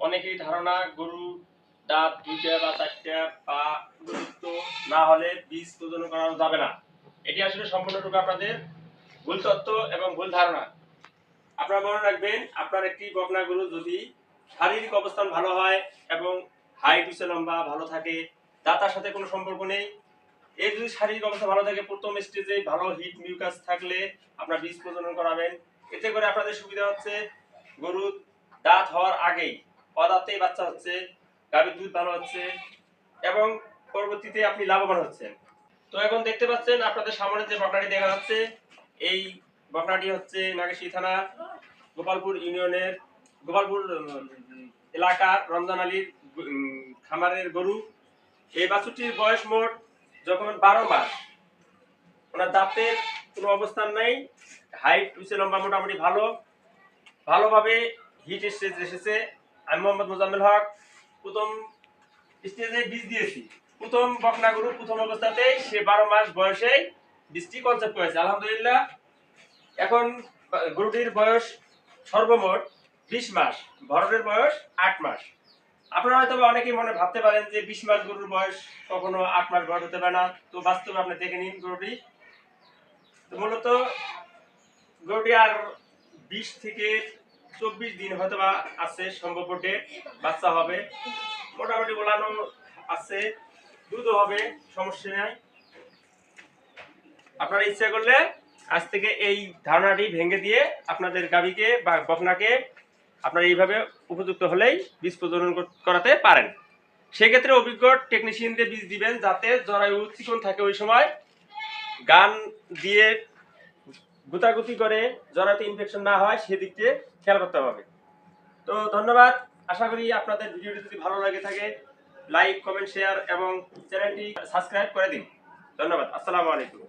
অনেকেই ধারণা, গরু, দাঁত দুইটা বা চারটা বা উপযুক্ত না হলে বীজ প্রজনন করানো যাবে না। এটি আসলে সম্পূর্ণরূপে আপনাদের ভুল তত্ত্ব এবং ভুল ধারণা। আপনারা মনে রাখবেন, আপনার একটি বকনা গরু যদি শারীরিক অবস্থান ভালো হয় এবং হাইট উঁচে লম্বা ভালো থাকে দাতার সাথে কোনো সম্পর্ক নেই। এর যদি শারীরিক অবস্থা ভালো থাকে, প্রথম স্টেজে ভালো হিট মিউকাস থাকলে আপনার বীজ প্রজনন করাবেন। এতে করে আপনাদের সুবিধা হচ্ছে গরুর দাঁত হওয়ার আগেই অদাঁতেই বাচ্চা হচ্ছে, গাভীর দুধ ভালো হচ্ছে এবং পরবর্তীতে আপনি লাভবান হচ্ছেন। তো এখন দেখতে পাচ্ছেন, আপনাদের সামনে যে বকনাটি দেখা যাচ্ছে, এই বকনাটি হচ্ছে নাগেশী থানা, গোপালপুর ইউনিয়নের গোপালপুর এলাকার রমজান আলীর খামারের গরু। এই বাছুরটির বয়স মোট যখন বারো মাস, ওনার দাঁতের কোনো অবস্থান নাই, হাইট উঁচে লম্বা, মোটামুটি ভালো। ভালোভাবে হিট স্টেজ এসেছে। আমি মোহাম্মদ মোজাম্মেল হক, প্রথম স্টেজে বীজ দিয়েছি। প্রথম বকনা গরু প্রথম অবস্থাতেই সে বারো মাস বয়সেই বীজটি কনসেপ্ট করেছে। আলহামদুলিল্লাহ, এখন গরুটির বয়স সর্বমোট বিশ মাস ভরণের বয়স আট মাস। আপনারা হয়তো অনেকেই মনে ভাবতে পারেন যে বিশ মাস গরুর বয়স কখনো আট মাস বয়স হতে পারে না। তো বাস্তবে আপনি দেখে নিন গরুটি। তো মূলত গরুটি আর বিশ থেকে চব্বিশ দিন হয়তো বা আছে, সম্ভব বাচ্চা হবে। মোটামুটি বলানো আছে, দুধও হবে, সমস্যা নাই। আপনারা ইচ্ছা করলে আজ থেকে এই ধারণাটি ভেঙে দিয়ে আপনাদের গাভীকে বা বকনাকে আপনারা এইভাবে উপযুক্ত হলেই বীজ প্রজনন করাতে পারেন। সেক্ষেত্রে অভিজ্ঞ টেকনিশিয়ানদের বীজ দিবেন যাতে জরায়ু চিকন থাকে ওই সময়। গান দিয়ে গুতাগুতি করে জরাতে ইনফেকশন না হয়, সেদিক দিয়ে খেয়াল করতে হবে। তো ধন্যবাদ। আশা করি আপনাদের ভিডিওটি যদি ভালো লাগে থাকে লাইক কমেন্ট শেয়ার এবং চ্যানেলটি সাবস্ক্রাইব করে দিন। ধন্যবাদ। আসসালামু আলাইকুম।